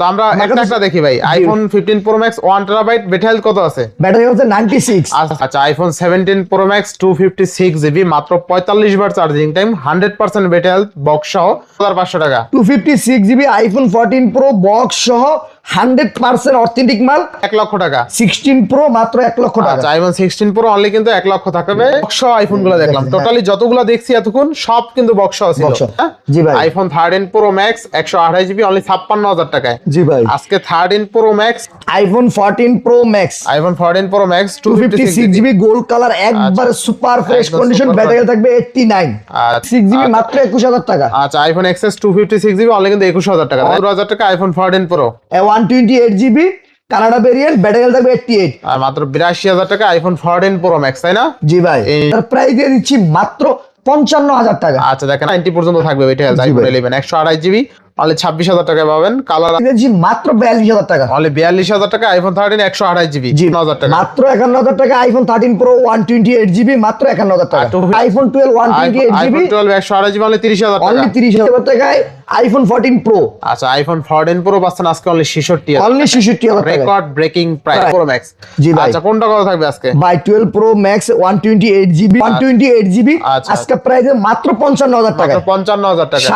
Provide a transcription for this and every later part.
তো আমরা একটা একটা দেখি ভাই। IPhone fifteen pro max 1 terabyte battery health কত আছে? ব্যাটারি হচ্ছে নাইনটি সিক্স আচ্ছা iPhone seventeen pro max two fifty six GB মাত্র পঁয়তাল্লিশ বার charging time hundred percent battery health box সহ হাজার পাঁচশো টাকা। Two fifty six GB iPhone fourteen pro box সহ হান্ড্রেড পার্সেন্ট অথেন্টিক মাল। এক লক্ষ টাকা। সিক্সটিন প্রো মাত্র এক লক্ষ টাকা। আচ্ছা আইফোন সিক্সটিন প্রো অনলি কিন্তু এক লক্ষ থাকবে। বক্স আইফোনগুলো দেখলাম। টোটালি যতগুলো দেখছি এতক্ষণ সব কিন্তু বক্স। জি ভাই। আইফোন থার্টিন প্রো ম্যাক্স একশো আঠাশ জিবি অনলি ছাপ্পান্ন হাজার টাকায়। জি ভাই। আজকে thirteen pro max iPhone fourteen pro max iPhone fourteen pro max two fifty six GB gold colour একবার সুপার ফ্রেশ কন্ডিশন ব্যাটারি থাকবে এইটটি নাইন সিক্স জিবি মাত্র একুশ হাজার টাকা। আচ্ছা iPhone XS two fifty six GB only কিন্তু একুশ হাজার টাকা। পনেরো হাজার টাকা iPhone fourteen pro one twenty eight GB Canada variant battery থাকবে এইটটি এইট আর মাত্র বিরাশি হাজার টাকা আইফোন ফোরটিন প্রো ম্যাক্স তাই না? জি ভাই। প্রাইস দিয়ে দিচ্ছি মাত্র পঞ্চান্ন হাজার টাকা। আচ্ছা দেখেন নাইনটি পর্যন্ত থাকবে এটা একশো আঠাশ জিবি অনলি ছাব্বিশ হাজার টাকায় পাবেন। কালার মাত্র বিয়াল্লিশ হাজার টাকা। অনলি বিয়াল্লিশ হাজার টাকা আইফোন থার্টিন একশো আঠাশ জিবি জি হাজার টাকা। মাত্র একান্ন হাজার টাকা iPhone thirteen pro one twenty eight GB মাত্র একান্ন হাজার টাকা। IPhone twelve one twenty eight GB twelve একশো আঠাশ জিবি অনলি তিরিশ হাজার টাকা। তিরিশ হাজার টাকায় আইফোন ফোরটিন প্রো আচ্ছা আইফোন ফোরটিন প্রো পাচ্ছেন আজকে অনলি ছেষট্টি অনলি ছেষট্টি record breaking price pro max জি ভাই। আচ্ছা কোনটা কত থাকবে আজকে? By twelve pro max one twenty eight GB one twenty eight GB আজকে প্রাইসে মাত্র পঞ্চান্ন হাজার টাকা পঞ্চান্ন হাজার টাকা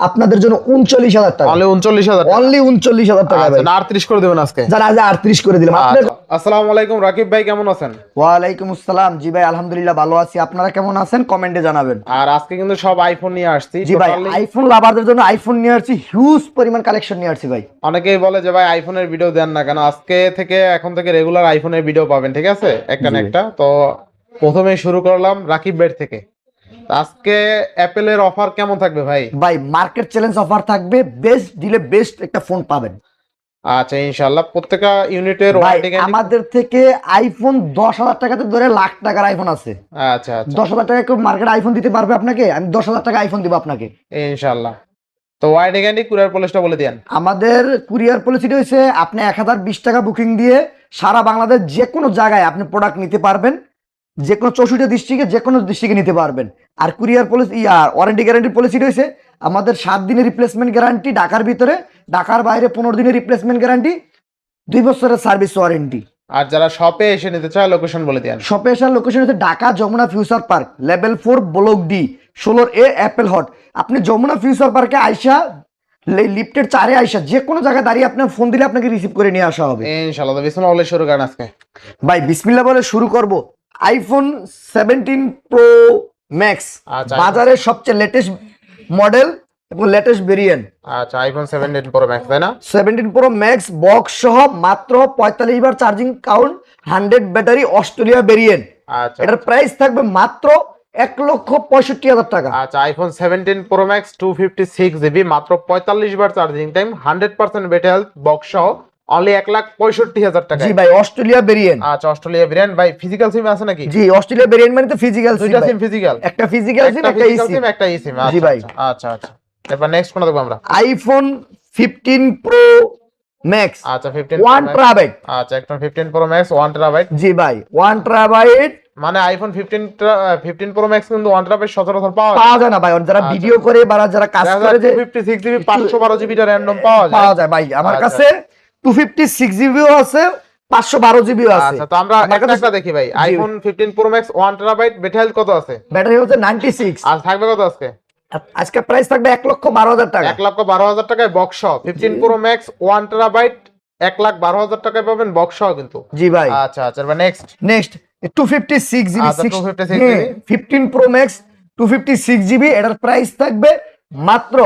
আপনাদের জন্য উনচল্লিশ হাজার টাকা। অনলি উনচল্লিশ হাজার অনলি উনচল্লিশ হাজার টাকা ভাই। আচ্ছা আটত্রিশ করে দেবেন আজকে। যারা আজ আটত্রিশ করে দিলাম। আপনার আচ্ছা, আসসালামু আলাইকুম রাকিব ভাই কেমন আছেন? ওয়ালাইকুম আসসালাম। জি ভাই আলহামদুলিল্লাহ ভালো আছি। আপনারা কেমন আছেন? কমেন্টে জানাবেন। আর আজকে কিন্তু সব আইফোন নিয়ে আসছি। জি ভাই আইফোন লাভারদের জন্য আইফোন নিয়ে আসছি। হিউজ পরিমাণ কালেকশন নিয়ে আসছি ভাই। অনেকেই বলে যে ভাই আইফোনের ভিডিও দেন না কেন? আজকে থেকে এখন থেকে রেগুলার আইফোনের ভিডিও পাবেন ঠিক আছে? একটা না একটা। তো প্রথমে শুরু করলাম রাকিব বেড থেকে। আজকে অ্যাপেলের অফার কেমন থাকবে ভাই? ভাই মার্কেট চ্যালেঞ্জ অফার থাকবে বেস্ট দিলে বেস্ট একটা ফোন পাবেন। আচ্ছা ইনশাআল্লাহ প্রত্যেকটা ইউনিটের আমাদের থেকে আইফোন দশ হাজার টাকাতে ধরে লাখ টাকার আইফোন আছে। আচ্ছা আচ্ছা। দশ হাজার টাকা মার্কেট আইফোন দিতে পারবে আপনাকে? আমি দশ হাজার টাকা আইফোন দিব আপনাকে। ইনশাআল্লাহ। তো ওয়ারেন্টি গ্যারান্টি কুরিয়ার পলিশটা বলে দেন। আমাদের কুরিয়ার পলিসিটা হচ্ছে আপনি এক হাজার বিশ টাকা বুকিং দিয়ে সারা বাংলাদেশ যে কোনো জায়গায় আপনি প্রোডাক্ট নিতে পারবেন। যে কোনো চৌষট্টি ডিস্ট্রিক্টে যে কোনো ডিস্ট্রিক্টে নিতে পারবেন। আর courier policy year warranty guarantee policy রয়েছে আমাদের সাত দিনের রিপ্লেসমেন্ট গ্যারান্টি ঢাকার ভিতরে ঢাকার বাইরে পনেরো দিনের রিপ্লেসমেন্ট গ্যারান্টি দুই বছরের সার্ভিস ওয়ারেন্টি আর যারা শপে এসে নিতে চায় লোকেশন বলে দেন শপে আসার লোকেশন হচ্ছে Dhaka Jamuna future park level four block D ষোলোর এ অ্যাপেল হট আপনি যমুনা ফিউচার পার্কে আইসা লিফটের চারে আইসা যে কোনো জায়গায় দাঁড়িয়ে আপনার ফোন দিলে আপনাকে রিসিভ করে নিয়ে আসা হবে। ইনশাআল্লাহ বিসমিল্লাহ বলে শুরু করেন আজকে। ভাই বিসমিল্লা বলে শুরু করব। আইফোন সেভেন্টিন প্রো ম্যাক্স আচ্ছা, বাজারের সবচেয়ে লেটেস্ট মডেল এবং লেটেস্ট ভেরিয়েন্ট আচ্ছা আইফোন সেভেন্টিন প্রো ম্যাক্স তাই না? সেভেন্টিন প্রো ম্যাক্স বক্স সহ মাত্র পঁয়তাল্লিশ বার charging count hundred battery Australia variant আচ্ছা। এটার প্রাইস থাকবে মাত্র এক লক্ষ পঁয়ষট্টি হাজার টাকা। আচ্ছা iPhone seventeen pro max two fifty six GB মাত্র পঁয়তাল্লিশ বার charging time hundred percent battery health box সহ অনলি এক লাখ পঁয়ষট্টি হাজার টাকা জি ভাই অস্ট্রেলিয়া ভেরিয়েন্ট আচ্ছা অস্ট্রেলিয়া ব্র্যান্ড ভাই ফিজিক্যাল সিম আছে নাকি? জি অস্ট্রেলিয়া ভেরিয়েন্ট মানে তো ফিজিক্যাল দুইটা সিম ফিজিক্যাল একটা ফিজিক্যাল সিম একটা সিম একটা ই সিম জি ভাই। আচ্ছা আচ্ছা এবার নেক্সট কোনটা দেখব আমরা? আইফোন ফিফটিন প্রো ম্যাক্স আচ্ছা ফিফটিন ওয়ান ট্রাবাইট আচ্ছা একটা fifteen pro max one terabyte জি ভাই ওয়ান ট্রাবাইট মানে iPhone fifteen fifteen pro max কিন্তু ওয়ান টেরাবাইট সচরাচর পাওয়া যায়। পাওয়া যায় না ভাই যারা আচ্ছা। ভিডিও করে বা যারা কাজ করে যে ফিফটি সিক্স জিবি পাঁচশো বারো জিবিটা র্যান্ডম পাওয়া যায়। পাওয়া যায় ভাই। আমার আচ্ছা। কাছে টু ফিফটি সিক্স জিবিও আছে পাঁচশো বারো জিবিও আছে। আচ্ছা তো আমরা একটা দেখি ভাই। IPhone fifteen pro max one terabyte battery health কত আছে? ব্যাটারি হচ্ছে নাইনটি সিক্স আর থাকবে কত আজকে? আজকে প্রাইস থাকবে এক লক্ষ বারো হাজার টাকা। এক লক্ষ বারো হাজার টাকায় box fifteen pro max one terabyte এক লাখ বারো হাজার টাকায় পাবেন বক্স কিন্তু। জি ভাই। আচ্ছা আচ্ছা next next two fifty six GB 256 GB fifteen pro max two fifty six GB এটার প্রাইস থাকবে মাত্র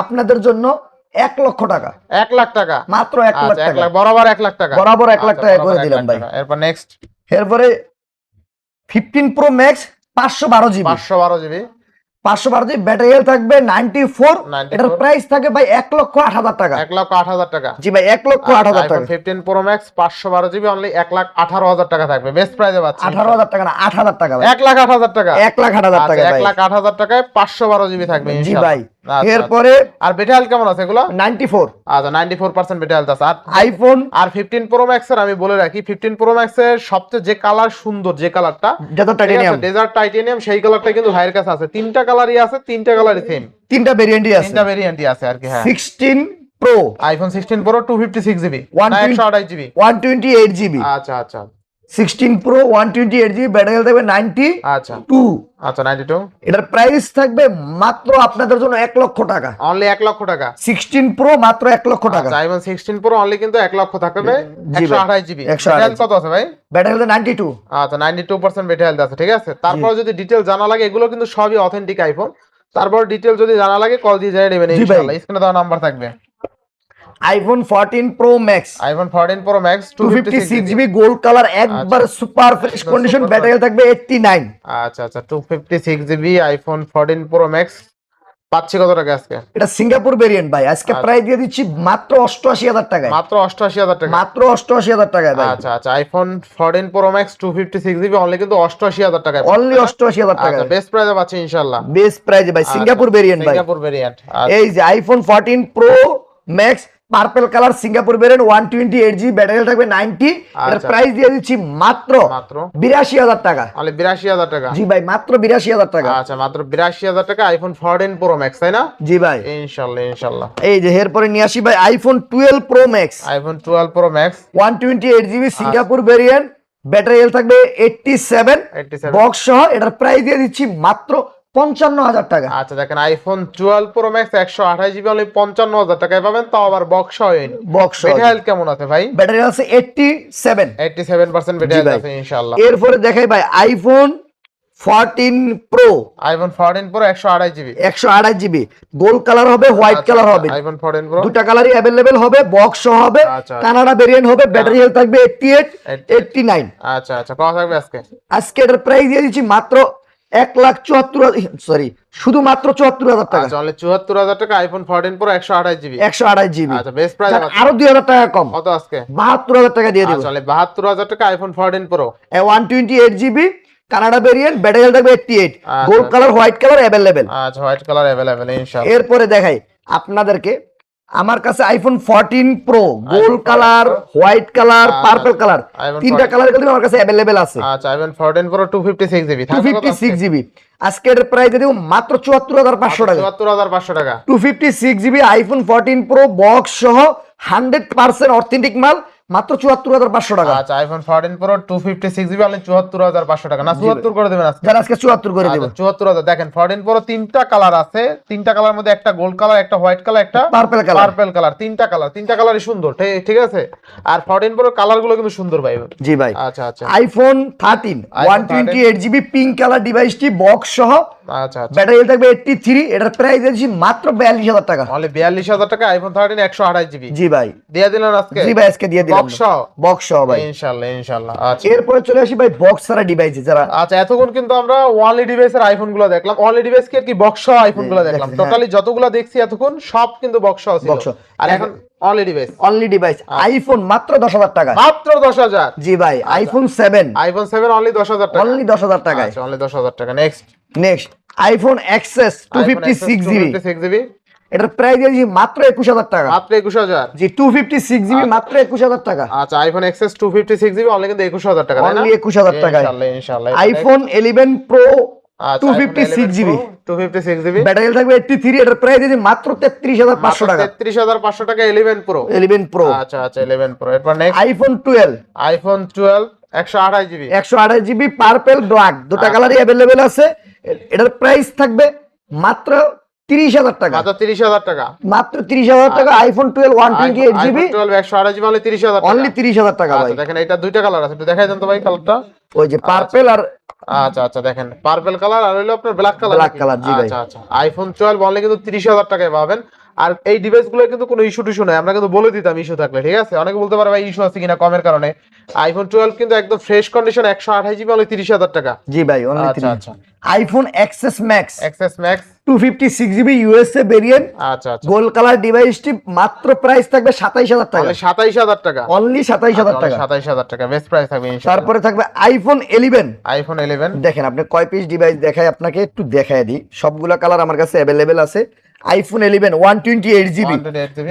আপনাদের জন্য এক লক্ষ টাকা। এক লাখ টাকা? মাত্র এক লাখ আচ্ছা এক টাকা। লাখ বরাবর এক লাখ টাকা। বরাবর এক লাখ আচ্ছা, টাকা করে দিলাম ভাই। এরপর নেক্সট এরপরে ফিফটিন প্রো ম্যাক্স পাঁচশো বারো জিবি। পাঁচশো বারো জিবি। পাঁচশো বারো জিবি ব্যাটারি থাকবে নাইনটি ফোর। 94 এটার প্রাইস থাকে ভাই এক লক্ষ আট হাজার টাকা। এক লক্ষ আট হাজার টাকা। জি ভাই এক লক্ষ আট হাজার টাকা। ফিফটিন প্রো ম্যাক্স পাঁচশো বারো জিবি অনলি এক লাখ আঠারো হাজার টাকা থাকবে। বেস্ট প্রাইজে পাচ্ছি। আঠারো হাজার টাকা না আট হাজার টাকা এক লাখ আট হাজার টাকা। এক লাখ আট হাজার আচ্ছা, টাকা এক লাখ আট হাজার টাকায় পাঁচশো বারো জিবি থাকবে জি ভাই। আচ্ছা, এরপরে আচ্ছা। আর বেটা হেলথ কেমন আছে এগুলো? নাইনটি ফোর আচ্ছা বেটা হেলথ আছে। আর আইফোন আর ফিফটিন প্রো ম্যাক্স এর আমি বলে রাখি ফিফটিন প্রো ম্যাক্স এর সবচেয়ে যে কালার সুন্দর যে কালারটা যত টাইটেনিয়াম ডেজার্ট টাইটেনিয়াম সেই কালারটা কিন্তু ভাইয়ের কাছে আছে। তিনটা কালারই আছে তিনটা কালারই সেম তিনটা ভেরিয়েন্টই আছে। তিনটা ভেরিয়েন্টই আছে আর কি হ্যাঁ। Sixteen pro iPhone sixteen pro two fifty six GB twenty- একশো আঠাশ GB one twenty eight GB আচ্ছা আচ্ছা। Sixteen pro one twenty eight GB battery health থাকবে নাইনটি আচ্ছা। টু আচ্ছা নাইনটি টু এটার প্রাইস থাকবে মাত্র আপনাদের জন্য এক লক্ষ টাকা। অনলি এক লক্ষ টাকা। সিক্সটিন প্রো মাত্র এক লক্ষ টাকা। আচ্ছা আইফোন সিক্সটিন প্রো অনলি কিন্তু এক লক্ষ থাকবে। একশো আঠাশ জিবি 128 কত আছে ভাই? ব্যাটারি হেলথ নাইনটি টু আচ্ছা নাইনটি টু পার্সেন্ট হেলথ আছে ঠিক আছে? তারপর যদি ডিটেল জানা লাগে এগুলো কিন্তু সবই অথেন্টিক আইফোন তারপর ডিটেল যদি জানা লাগে কল দিয়ে যাই নেবেন ইনশাআল্লাহ। স্ক্রিনে দেওয়া নাম্বার থাকবে। IPhone fourteen pro max iPhone 14 pro max two fifty six GB gold colour একবার সুপার ফ্রেশ কন্ডিশন ব্যাটারি থাকবে এইটটি নাইন আচ্ছা আচ্ছা 256 জিবি আইফোন 14 প্রো ম্যাক্স পাচ্ছি কত টাকা আজকে? এটা সিঙ্গাপুর ভেরিয়েন্ট ভাই আজকে আচ্ছা। প্রায় দিয়ে দিচ্ছি মাত্র অষ্টআশি হাজার টাকায়। মাত্র 88000 টাকা। মাত্র অষ্টআশি হাজার টাকায় ভাই। আচ্ছা আচ্ছা iPhone 14 pro max 256 GB only কিন্তু 88000 টাকা অনলি অষ্টআশি হাজার টাকা আচ্ছা বেস্ট প্রাইসে পাচ্ছি ইনশাআল্লাহ। বেস্ট প্রাইজে ভাই সিঙ্গাপুর ভেরিয়েন্ট ভাই। সিঙ্গাপুর ভেরিয়েন্ট এই যে iPhone fourteen pro max purple colour Singapore variant one twenty eight G battery থাকবে নাইনটি এটার। প্রাইস দিয়ে দিচ্ছি মাত্র মাত্র? বিরাশি হাজার টাকা। অনলি 82000 টাকা। জি ভাই মাত্র বিরাশি হাজার টাকা। আচ্ছা মাত্র 82000 টাকা আইফোন 14 প্রো ম্যাক্স তাই না? জি ভাই। ইনশাআল্লাহ ইনশাআল্লাহ এই যে এরপরে নিয়ে আসি ভাই iPhone twelve pro max iPhone 12 pro max one twenty eight GB Singapore variant battery থাকবে এইটটি সেভেন 87 বক্স সহ এটার প্রাইস দিয়ে দিচ্ছি মাত্র পঞ্চান্ন হাজার টাকা। আচ্ছা দেখেন iPhone 12 pro max 128 GB only 55000 টাকায় পাবেন তাও আবার বক্স হয়নি বক্স বেটা কেমন আছে ভাই? ব্যাটারি আছে এইটটি সেভেন 87% বেটা জি হেলথ ভাই। আছে ইনশাআল্লাহ। এরপরে দেখাই ভাই iPhone fourteen pro iPhone 14 pro 128 GB একশো আঠাশ জিবি গোল্ড কালার হবে হোয়াইট কালার হবে। আইফোন 14 প্রো দুটা কালারই অ্যাভেলেবেল হবে বক্স হবে। আচ্ছা। কানাডা ভেরিয়েন্ট হবে ব্যাটারি হেলথ থাকবে এইটটি এইট এইটটি নাইন আচ্ছা আচ্ছা কত থাকবে আজকে? আজকে এটার প্রাইস দিয়ে দিচ্ছি মাত্র এক লাখ চুয়াত্তর সরি শুধুমাত্র চুয়াত্তর হাজার টাকা। আচ্ছা, তাহলে চুয়াত্তর হাজার টাকা আইফোন ফোরটিন প্রো একশো আঠাশ জিবি একশো আঠাশ জিবি প্রাইস আচ্ছা, আরও দুই হাজার টাকা কম। কত আজকে? বাহাত্তর হাজার টাকা দিয়ে দেবো। আচ্ছা, তাহলে বাহাত্তর হাজার টাকা iPhone fourteen pro one twenty eight GB Canada variant battery থাকবে eighty eight gold colour white colour available আচ্ছা হোয়াইট কালার অ্যাভেলেবেল ইনশাআল্লাহ। এরপরে দেখাই আপনাদেরকে আমার কাছে iPhone fourteen pro gold colour white colour purple colour তিনটা কালার কিন্তু আমার কাছে অ্যাভেলেবেল আছে। আচ্ছা iPhone 14 pro 256 GB two fifty six GB আজকের প্রায় প্রাইস দেবো মাত্র চুয়াত্তর হাজার পাঁচশো টাকা। 74500 টাকা। Two fifty six GB iPhone fourteen pro box সহ হান্ড্রেড পার্সেন্ট অথেন্টিক মাল। মাত্র চুয়াত্তর হাজার পাঁচশো টাকা। আচ্ছা আইফোন 14 প্রো 256 জিবি অনলি 74500 টাকা। না 74 করে দেবেন আজকে। আজকে চুয়াত্তর করে দেবো। আচ্ছা, 74000 দেখেন 14 প্রো তিনটা কালার আছে। তিনটা কালার মধ্যে একটা গোল্ড কালার একটা হোয়াইট কালার একটা পার্পল কালার পার্পল কালার তিনটা কালার তিনটা কালারই সুন্দর ঠিক- আছে? আর 14 প্রো কালারগুলো কিন্তু সুন্দর ভাই। জি ভাই। আচ্ছা আচ্ছা। IPhone thirteen one twenty eight GB pink colour ডিভাইসটি বক্স সহ আচ্ছা আচ্ছা। ব্যাটারি থাকবে এইটটি থ্রি এটার প্রাইস দিচ্ছি মাত্র বিয়াল্লিশ হাজার টাকা। অনলি 42000 টাকা আইফোন 13 128 জিবি জি ভাই। দিয়ে দিলেন আজকে? জি ভাই আজকে দিয়ে দিলাম। বক্স বক্স ভাই। ইনশাআল্লাহ ইনশাআল্লাহ আচ্ছা। এরপরে চলে আসি ভাই বক্স ছাড়া ডিভাইসে যারা আচ্ছা এতক্ষণ কিন্তু আমরা ওয়ানলি ডিভাইসের আইফোনগুলো দেখলাম। ওয়ানলি ডিভাইস কি আর কি বক্স আইফোনগুলো দেখলাম? দেখছি, টোটালি যতগুলো দেখছি এতক্ষণ সব কিন্তু বক্স ছিল। আর এখন only device only device iPhone মাত্র দশ হাজার টাকা মাত্র জি ভাই iPhone seven iPhone seven only দশ হাজার টাকা। অনলি দশ হাজার টাকায়। আচ্ছা অনলি দশ হাজার টাকা। Next next iPhone XS two fifty six GB GB এটার প্রাইস দিয়েছি মাত্র একুশ হাজার টাকা। মাত্র একুশ হাজার? জি টু ফিফটি সিক্স জিবি মাত্র একুশ হাজার টাকা। আচ্ছা iPhone XS two fifty six GB only কিন্তু একুশ হাজার টাকা অনলি একুশ হাজার ইনশাল্লাহ ইনশাল্লাহ iPhone eleven pro two fifty six GB two fifty six GB battery থাকবে এইটটি থ্রি এটার প্রাইস দিয়েছি মাত্র তেত্রিশ হাজার পাঁচশো টাকা। তেত্রিশ হাজার পাঁচশো টাকা ইলেভেন প্রো ইলেভেন প্রো আচ্ছা আচ্ছা ইলেভেন প্রো এরপর next iPhone twelve iPhone twelve একশো আঠাশ জিবি। পার্পেল ব্ল্যাক দুটা আচ্ছা। কালারই অ্যাভেলেবেল আছে। এটার প্রাইস থাকবে মাত্র তিরিশ হাজার টাকা। মাত্র তিরিশ হাজার টাকা। মাত্র তিরিশ হাজার টাকা iPhone twelve one twenty eight GB. Twelve একশো আঠাশ জিবি অনলি তিরিশ হাজার অনলি তিরিশ হাজার টাকা ভাই। আচ্ছা দেখেন এটা দুইটা কালার আছে। একটু দেখাই দেন তো ভাই কালারটা ওই যে পার্পেল আর আচ্ছা আচ্ছা দেখেন পার্পল কালার আর হলো আপনার ব্ল্যাক কালার জি ভাই। আচ্ছা আচ্ছা। আইফোন টুয়েলভ অনলি কিন্তু তিরিশ হাজার টাকায় পাবেন। আর এই ডিভাইসগুলো কিন্তু কোনো ইস্যু টিস্যু নাই। আমরা কিন্তু বলে দিতাম ইস্যু থাকলে ঠিক আছে? অনেকে বলতে পারে ভাই ইস্যু আছে কিনা কমের কারণে। আইফোন টুয়েলভ কিন্তু একদম ফ্রেশ কন্ডিশন একশো আঠাশ জিবি অনলি তিরিশ হাজার টাকা। জি ভাই অনলি আচ্ছা আচ্ছা। IPhone XS max XS max two fifty six GB USA variant আচ্ছা আচ্ছা। গোল্ড কালার ডিভাইসটি মাত্র প্রাইস থাকবে সাতাইশ হাজার টাকা। সাতাইশ হাজার টাকা। অনলি সাতাইশ হাজার টাকা। সাতাইশ হাজার টাকা বেস্ট প্রাইস থাকবে তারপরে থাকবে আইফোন ইলেভেন আইফোন ইলেভেন দেখেন আপনি কয় পিস ডিভাইস দেখায় আপনাকে একটু দেখায় দিই। সবগুলা কালার আমার কাছে অ্যাভেলেবেল আছে। IPhone eleven one twenty eight GB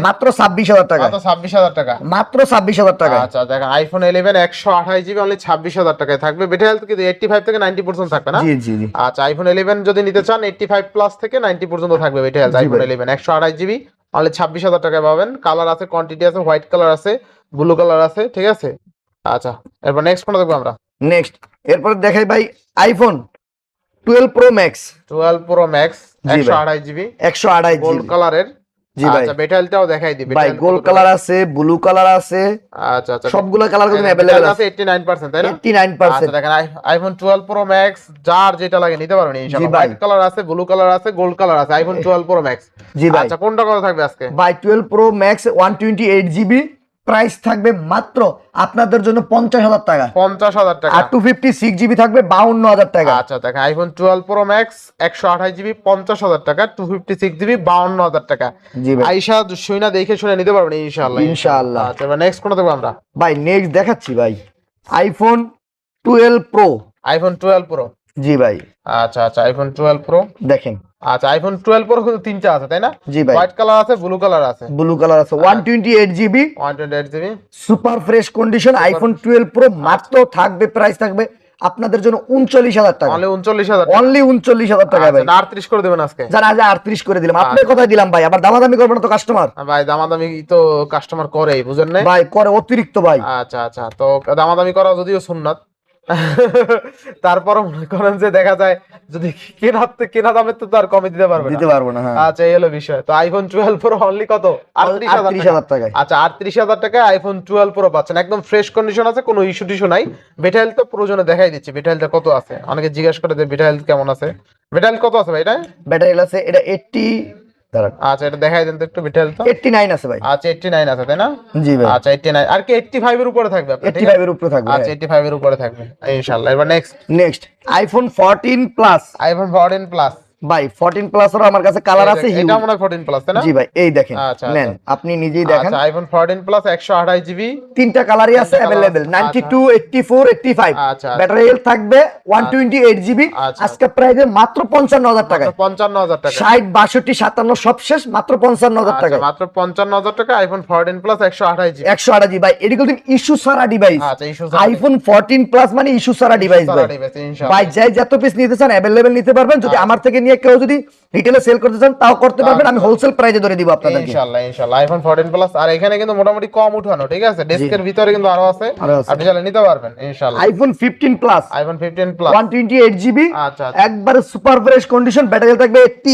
মাত্র ছাব্বিশ হাজার টাকা। ছাব্বিশ হাজার টাকা? মাত্র ছাব্বিশ হাজার টাকা। আচ্ছা দেখেন আইফোন ইলেভেন একশো আঠাশ জিবি অনলি ছাব্বিশ হাজার টাকায় থাকবে। বেটে হেলথ কিন্তু এইটটি ফাইভ থেকে নাইনটি পার্সেন্ট থাকবে না? জি জি জি। আচ্ছা আইফোন ইলেভেন যদি নিতে চান এইটটি ফাইভ প্লাস থেকে নাইনটি পর্যন্ত থাকবে বেটে হেলথ আইফোন ইলেভেন একশো আঠাশ জিবি অনলি ছাব্বিশ হাজার টাকায় পাবেন। কালার আছে কোয়ান্টিটি আছে হোয়াইট কালার আছে ব্লু কালার আছে ঠিক আছে? আচ্ছা এরপর নেক্সট কোনটা দেখব আমরা। নেক্সট এরপর দেখাই ভাই iPhone twelve pro max twelve pro max জি একশো ভাই। আড়াই জিবি একশো আড়াই গোল্ড কালারের জি ভাই। আচ্ছা বেটালটাও দেখাই দিই ভাই গোল্ড কালার আছে ব্লু কালার আছে। আচ্ছা আচ্ছা। সবগুলো কালার কিন্তু অ্যাভেলেবেল আছে আছে। 89% তাই না? এইটটি নাইন আচ্ছা পার্সেন্ট দেখেন আইফোন 12 প্রো ম্যাক্স যার যেটা লাগে নিতে পারবেন ইনশাআল্লাহ। হোয়াইট কালার আছে ব্লু কালার আছে গোল্ড কালার আছে আইফোন 12 প্রো ম্যাক্স জি ভাই। আচ্ছা কোনটা কত থাকবে আজকে? ভাই twelve pro max one twenty eight GB price থাকবে মাত্র আপনাদের জন্য পঞ্চাশ হাজার টাকা। 50000 টাকা। আর টু ফিফটি সিক্স জিবি থাকবে বাউন্ন হাজার টাকা। আচ্ছা দেখেন আইফোন 12 প্রো ম্যাক্স 128 জিবি 50000 টাকা 256 জিবি 52000 টাকা। জি ভাই। আইসা শুইনা দেখে শুনে নিতে পারবেন ইনশাল্লাহ ইনশাল্লাহ আচ্ছা এবার নেক্সট কোনটা দেখব আমরা? ভাই নেক্সট দেখাচ্ছি ভাই। IPhone twelve pro iPhone 12 pro জি ভাই। আচ্ছা আচ্ছা আইফোন 12 প্রো দেখেন। আচ্ছা আইফোন 12 প্রো কিন্তু তিনটা আছে তাই না? জি ভাই। হোয়াইট কালার আছে ব্লু কালার আছে। ব্লু কালার আছে one twenty eight GB 128 GB super fresh condition iPhone twelve pro মাত্র থাকবে প্রাইস থাকবে আপনাদের জন্য উনচল্লিশ হাজার টাকা। অনলি 39000 অনলি উনচল্লিশ হাজার টাকা ভাই। আচ্ছা 38 করে দেবেন আজকে। যারা আজ আটত্রিশ করে দিলাম। আপনার কথা দিলাম ভাই আবার দামাদামি করবেন না তো কাস্টমার ভাই দামাদামি তো কাস্টমার করে বুঝেন না ভাই করে অতিরিক্ত ভাই। আচ্ছা আচ্ছা তো দামাদামি করা যদিও সুন্নাত তারপরও মনে করেন যে দেখা যায় যদি কেনা কেনা দামের তো আর কমে দিতে পারবে দিতে পারব না হ্যাঁ। আচ্ছা এই হলো বিষয়। তো আইফোন টুয়েলভ প্রো অনলি কত? আটত্রিশ হাজার টাকায়। আচ্ছা আটত্রিশ হাজার টাকায় আইফোন টুয়েলভ প্রো পাচ্ছেন। একদম ফ্রেশ কন্ডিশন আছে কোনো ইস্যু টিস্যু নাই। বেটা হেলথ তো প্রয়োজনে দেখাই দিচ্ছি। বেটা হেলথ কত আছে? অনেকে জিজ্ঞেস করে যে বেটা হেলথ কেমন আছে? বেটা হেলথ কত আছে ভাই এটা? ব্যাটারি আছে এটা এইটটি আচ্ছা এটা দেখাই দেন তো একটু হেলথ এইটটি নাইন আছে ভাই। আচ্ছা এইটটি নাইন আছে তাই না? জি ভাই। আচ্ছা এইটটি নাইন আর কি এইটটি ফাইভ এর উপরে থাকবে আপনার, এইটটি ঠিক উপরে থাকবে আচ্ছা এইটটি ফাইভ এর উপরে থাকবে। এবার next next iPhone fourteen plus iPhone fourteen plus ভাই ফোরটিন প্লাস আমার কাছে কালার আছে এটা huge। মনে হয় ফোরটিন প্লাস তাই না? জি ভাই এই দেখেন আচ্ছা, নেন আচ্ছা। আপনি নিজেই দেখেন। আচ্ছা আইফোন ফোরটিন প্লাস একশো আঠাশ জিবি তিনটা কালারই আছে আচ্ছা। ফোর এইটটি ফাইভ আচ্ছা। ব্যাটারি হেলথ থাকবে ওয়ান টোয়েন্টি এইট জিবি আচ্ছা। আজকে প্রাইসে মাত্র পঞ্চান্ন হাজার টাকায়। পঞ্চান্ন হাজার টাকা ষাট বাষট্টি সাতান্ন সব শেষ মাত্র পঞ্চান্ন হাজার আচ্ছা, মাত্র পঞ্চান্ন হাজার টাকা আইফোন ফোরটিন প্লাস একশো আঠাশ জিবি একশো আটা জি ভাই এটি কিন্তু ইস্যু সারা ডিভাইস আচ্ছা ইস্যু আইফোন ফোরটিন প্লাস মানে ইস্যু সারা ডিভাইস ভাই। ভাই যাই যত পিস নিতে চান অ্যাভেলেবেল নিতে পারবেন। যদি আমার থেকে নিয়ে কেউ যদি রিটেলে সেল করতে চান তাও করতে পারবেন। আমি হোলসেল প্রাইসে ধরে দিব আপনাদের ইনশাআল্লাহ ইনশাআল্লাহ। আইফোন ফোরটিন প্লাস আর এখানে কিন্তু মোটামুটি কম উঠানো ঠিক আছে? ডেস্কের ভিতরে কিন্তু আরও আছে। আপনি চাইলে নিতে পারবেন ইনশাআল্লাহ। IPhone fifteen plus iPhone fifteen plus one twenty eight GB আচ্ছা। একবারে সুপার ফ্রেশ কন্ডিশন ব্যাটারি থাকবে এইটটি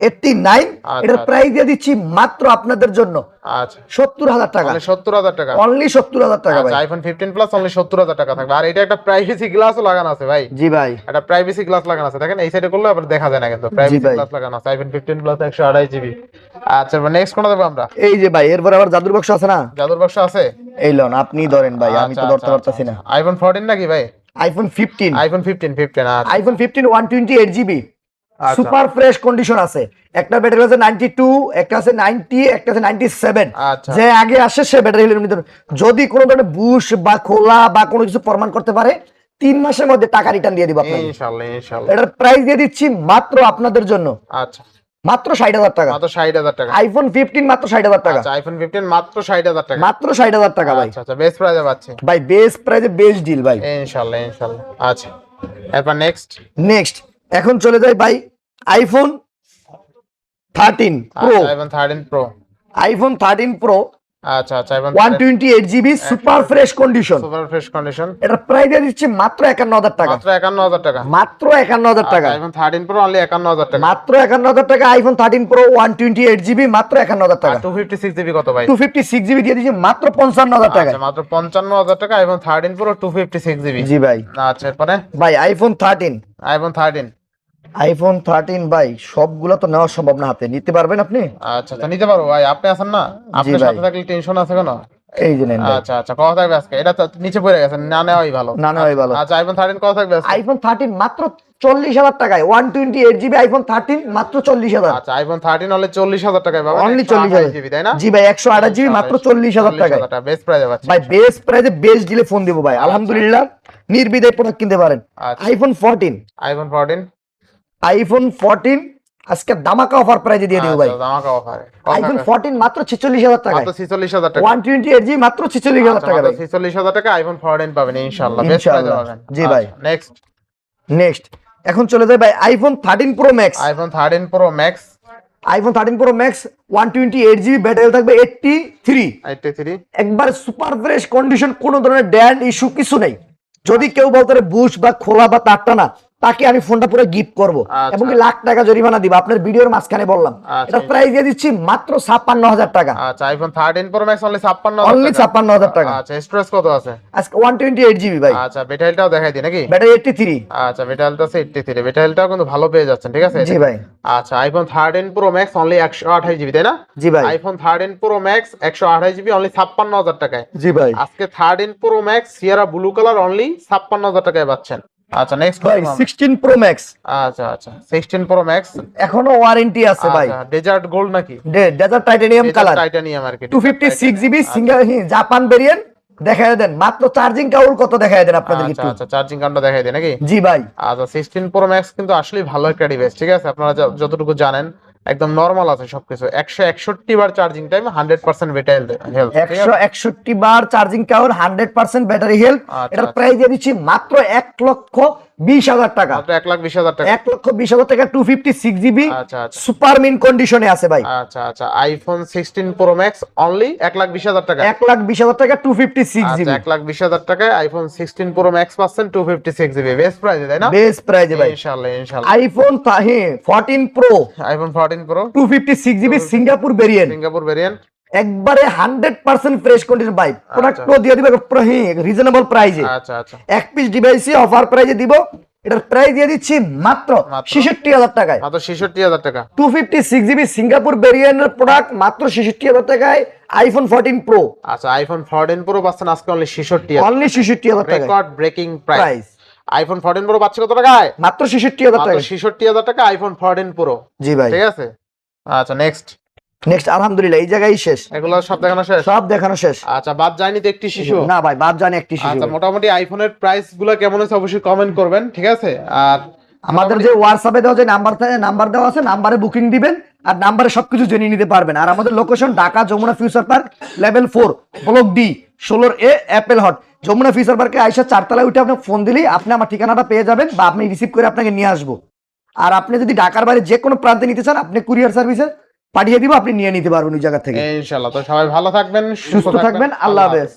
এইটটি নাইন আচ্ছা, এটার আচ্ছা। প্রাইস দিয়ে দিচ্ছি মাত্র আপনাদের জন্য। আচ্ছা। সত্তর হাজার টাকা। সত্তর হাজার টাকা। অনলি সত্তর হাজার টাকা ভাই। আচ্ছা আইফোন ফিফটিন প্লাস অনলি সত্তর হাজার টাকা থাকবে। আর এটা একটা প্রাইভেসি গ্লাসও লাগানো আছে ভাই। জি ভাই। একটা প্রাইভেসি গ্লাস লাগানো আছে। দেখেন এই সাইডে করলে আবার দেখা যায় না কিন্তু। প্রাইভেসি গ্লাস লাগানো আছে। আইফোন ফিফটিন প্লাস একশো আড়াই জিবি আচ্ছা নেক্সট কোনটা দেবো আমরা? এই যে ভাই এরপর আবার জাদুর বাক্স আছে না? জাদুর বাক্স আছে? এই লন আপনি ধরেন ভাই আমি তো আচ্ছা, ধরতে আচ্ছা, পারতেছি না। আইফোন ফোরটিন নাকি ভাই? IPhone fifteen iPhone fifteen fifteen আচ্ছা। IPhone fifteen one twenty eight GB আচ্ছা। সুপার ফ্রেশ কন্ডিশন আছে। একটা ব্যাটারি আছে নাইনটি টু একটা আছে নাইনটি একটা আছে নাইনটি সেভেন আচ্ছা। যে আগে আসে সে ব্যাটারি নিতে যদি কোনো ধরনের বুশ বা খোলা বা কোনো কিছু প্রমাণ করতে পারে তিন মাসের মধ্যে টাকা রিটার্ন দিয়ে দিব আপনাকে। ইনশাআল্লাহ ইনশাআল্লাহ এটার প্রাইস দিয়ে দিচ্ছি মাত্র আপনাদের জন্য। আচ্ছা। মাত্র ষাট হাজার টাকা। মাত্র ষাট হাজার টাকা। আইফোন ফিফটিন মাত্র ষাট হাজার টাকা। আচ্ছা আইফোন ফিফটিন মাত্র ষাট হাজার টাকা। মাত্র ষাট হাজার টাকা ভাই। আচ্ছা আচ্ছা বেস্ট প্রাইসে পাচ্ছি। ভাই বেস্ট প্রাইসে বেস্ট ডিল ভাই। ইনশাআল্লাহ ইনশাআল্লাহ আচ্ছা এরপর নেক্সট নেক্সট এখন চলে যাই ভাই। IPhone thirteen pro iPhone thirteen pro iPhone thirteen pro আচ্ছা আচ্ছা GB super fresh condition super fresh condition এটার প্রাইস দিয়ে দিচ্ছি মাত্র একান্ন হাজার টাকা। মাত্র টাকা। মাত্র একান্ন হাজার টাকা। আইফোন থার্টিন প্রো অনলি টাকা। মাত্র একান্ন হাজার টাকা iPhone thirteen pro one twenty eight GB মাত্র একান্ন হাজার টাকা। টু ফিফটি সিক্স জিবি কত ভাই? টু ফিফটি সিক্স জিবি দিয়ে দিচ্ছি মাত্র টাকা। আচ্ছা মাত্র পঞ্চান্ন হাজার টাকা iPhone thirteen pro two fifty six GB জি ভাই। আচ্ছা এরপরে? ভাই iPhone thirteen iPhone thirteen iPhone thirteen ভাই সবগুলো তো নেওয়া সম্ভব না হাতে। নিতে পারবেন আপনি? আচ্ছা তো নিতে পারব। ভাই আপনি আছেন না? আপনার ভাই। সাথে থাকলে টেনশন আছে কেন? এই যে নেন আচ্ছা আচ্ছা কত থাকবে আজকে। এটা তো নিচে পড়ে গেছে না নেওয়াই ভালো। না নেওয়াই ভালো। আচ্ছা আইফোন থার্টিন কত থাকবে আইফোন থার্টিন মাত্র চল্লিশ হাজার টাকায়। One twenty eight GB iPhone thirteen মাত্র চল্লিশ হাজার। আচ্ছা আইফোন থার্টিন হলে চল্লিশ হাজার টাকায় পাবেন। অনলি চল্লিশ হাজার। জিবি তাই না? জি ভাই একশো আঠাশ জিবি মাত্র চল্লিশ হাজার টাকায়। বেস্ট প্রাইজে ভাই বেস্ট প্রাইসে বেস্ট ডিলে ফোন দিব ভাই। আলহামদুলিল্লাহ নির্বিধায় প্রোডাক্ট কিনতে পারেন। আচ্ছা। IPhone fourteen iPhone fourteen iPhone fourteen আজকে দামাকা অফার প্রাইজে দিয়ে দিব ভাই। আচ্ছা, ধামাকা অফারে আইফোন ফোরটিন মাত্র ছেচল্লিশ হাজার টাকায়। মাত্র ছিচল্লিশ হাজার টাকা। ওয়ান টোয়েন্টি এইট জিবি মাত্র ছেচল্লিশ হাজার টাকা ভাই। ছিচল্লিশ হাজার টাকা আইফোন ফোরটিন পাবেন ইনশাল্লাহ বেস্ট প্রাইজে ইনশাআল্লাহ। পাবেন। জি ভাই। নেক্সট নেক্সট এখন চলে যায় ভাই iPhone thirteen pro max iPhone thirteen pro max iPhone thirteen pro max one twenty eight GB battery থাকবে এইটটি থ্রি এইটটি থ্রি একবার সুপার ফ্রেশ কন্ডিশন কোনো ধরনের ড্যান্ড ইস্যু কিছু নেই। যদি কেউ বলতে পারে বুশ বা খোলা বা তারটা না তাকে আমি ফোনটা পুরো গিফট করব। আচ্ছা। এবং লাখ টাকা জরিমানা দিব আপনার ভিডিওর মাঝখানে বললাম। আচ্ছা। এটা প্রাইস দিয়ে দিচ্ছি মাত্র ছাপ্পান্ন হাজার টাকা। আচ্ছা iPhone thirteen pro max only ছাপ্পান্ন অনলি ছাপ্পান্ন হাজার টাকা। আচ্ছা স্টোরেজ কত আছে? আজকে ওয়ান টোয়েন্টি এইট জিবি ভাই। আচ্ছা ব্যাটারিটাও দেখাই দিই নাকি? ব্যাটারি এইটটি থ্রি আচ্ছা ব্যাটারিটা আছে এইটটি থ্রি ব্যাটারিটাও কিন্তু ভালো পেয়ে যাচ্ছেন ঠিক আছে? জি ভাই। আচ্ছা iPhone thirteen pro max only একশো আঠাশ জিবি তাই না? জি ভাই। আইফোন থার্টিন প্রো ম্যাক্স একশো আঠাশ জিবি অনলি ছাপ্পান্ন হাজার টাকায়। জি ভাই। আজকে thirteen pro max Sierra blue colour only ছাপ্পান্ন হাজার টাকায় পাচ্ছেন। আচ্ছা নেক্সট ভাই সিক্সটিন প্রো ম্যাক্স আচ্ছা আচ্ছা সিক্সটিন প্রো ম্যাক্স এখনও ওয়ারেন্টি আছে ভাই। ডেজার্ট গোল্ড নাকি? ডেজার্ট টাইটানিয়াম কালার টাইটানিয়াম আর কি টু ফিফটি সিক্স জিবি আচ্ছা। সিঙ্গেল জাপান ভেরিয়েন্ট দেখায় দেন মাত্র চার্জিং কাউল কত দেখায় দেন আপনাদের আচ্ছা একটু আচ্ছা চার্জিং কার্ডটা দেখাই দেন নাকি? জি ভাই। আচ্ছা সিক্সটিন প্রো ম্যাক্স কিন্তু আসলে ভালো একটা ডিভাইস ঠিক আছে? আপনারা যতটুকু জানেন একদম নরমাল আছে সবকিছু। একশো একষট্টি বার charging time hundred percent battery health একশো একষট্টি বার চার্জিং কাউর হান্ড্রেড পার্সেন্ট ব্যাটারি হেলথ আচ্ছা, এটার আচ্ছা। প্রাইস দিয়ে দিচ্ছি মাত্র এক লক্ষ বিশ হাজার টাকা। এক লাখ বিশ হাজার টাকা। এক লক্ষ বিশ হাজার টাকা টু ফিফটি সিক্স জিবি আচ্ছা আচ্ছা। সুপার মিন কন্ডিশনে আছে ভাই। আচ্ছা আচ্ছা। IPhone sixteen pro max only এক লাখ বিশ হাজার টাকা। এক লাখ বিশ হাজার টাকা টু ফিফটি সিক্স জিবি এক লাখ বিশ হাজার টাকায় আইফোন সিক্সটিন প্রো ম্যাক্স পাচ্ছেন two fifty six GB best price তাই না? বেস্ট প্রাইজে ভাই। ইনশাল্লাহ ইনশাল্লাহ iPhone fourteen pro iPhone fourteen pro two fifty six GB Singapore variant Singapore variant একবারে হান্ড্রেড পার্সেন্ট ফ্রেশ কন্ডিশন আচ্ছা। প্রোডাক্টও দিয়ে দিবে রিজনেবল প্রাইজে আচ্ছা এক পিস ডিভাইসে অফার প্রাইজে দিব। এটার প্রাইস দিয়ে দিচ্ছি মাত্র? ছেষট্টি হাজার টাকায়। মাত্র ছেষট্টি হাজার টাকা। Two fifty six GB Singapore ভেরিয়েন্টের প্রোডাক্ট মাত্র ছেষট্টি হাজার টাকায় আইফোন ফোরটিন প্রো আচ্ছা আইফোন ফোরটিন প্রো পাচ্ছেন আজকে অনলি ছেষট্টি অনলি ছেষট্টি হাজার টাকায়। Record breaking price price iPhone fourteen pro পাচ্ছে কত টাকায়? মাত্র ছেষট্টি হাজার টাকা ছেষট্টি হাজার টাকা আইফোন ফোরটিন প্রো জি ভাই। ঠিক আছে? আচ্ছা নেক্সট নেক্সট আলহামদুলিল্লাহ এই জায়গায় শেষ। এগুলো সব দেখানো শেষ? সব দেখানো শেষ। আচ্ছা তো একটি শিশু? না ভাই বাদ জানি একটি শিশু। আচ্ছা মোটামুটি আইফোনের প্রাইসগুলো কেমন হয়েছে অবশ্যই কমেন্ট করবেন ঠিক আছে? আর আমাদের যে হোয়াটসঅ্যাপে দেওয়া যে নাম্বার নাম্বার দেওয়া আছে নাম্বারে বুকিং দিবেন আর নাম্বারে সবকিছু জেনে নিতে পারবেন। আর আমাদের location Dhaka Jamuna future park level four block D ষোলোর এ অ্যাপেল হট যমুনা ফিউচার পার্কে আইসা চারতলায় উঠে আপনি ফোন দিলেই আপনি আমার ঠিকানাটা পেয়ে যাবেন বা আপনি রিসিভ করে আপনাকে নিয়ে আসব। আর আপনি যদি ঢাকার বাইরে যে কোনো প্রান্তে নিতে চান আপনি কুরিয়ার সার্ভিসে পাঠিয়ে দিব আপনি নিয়ে নিতে পারবেন ওই জায়গা থেকে। ইনশাল্লাহ তো সবাই ভালো থাকবেন সুস্থ থাকবেন আল্লাহ হাফেজ।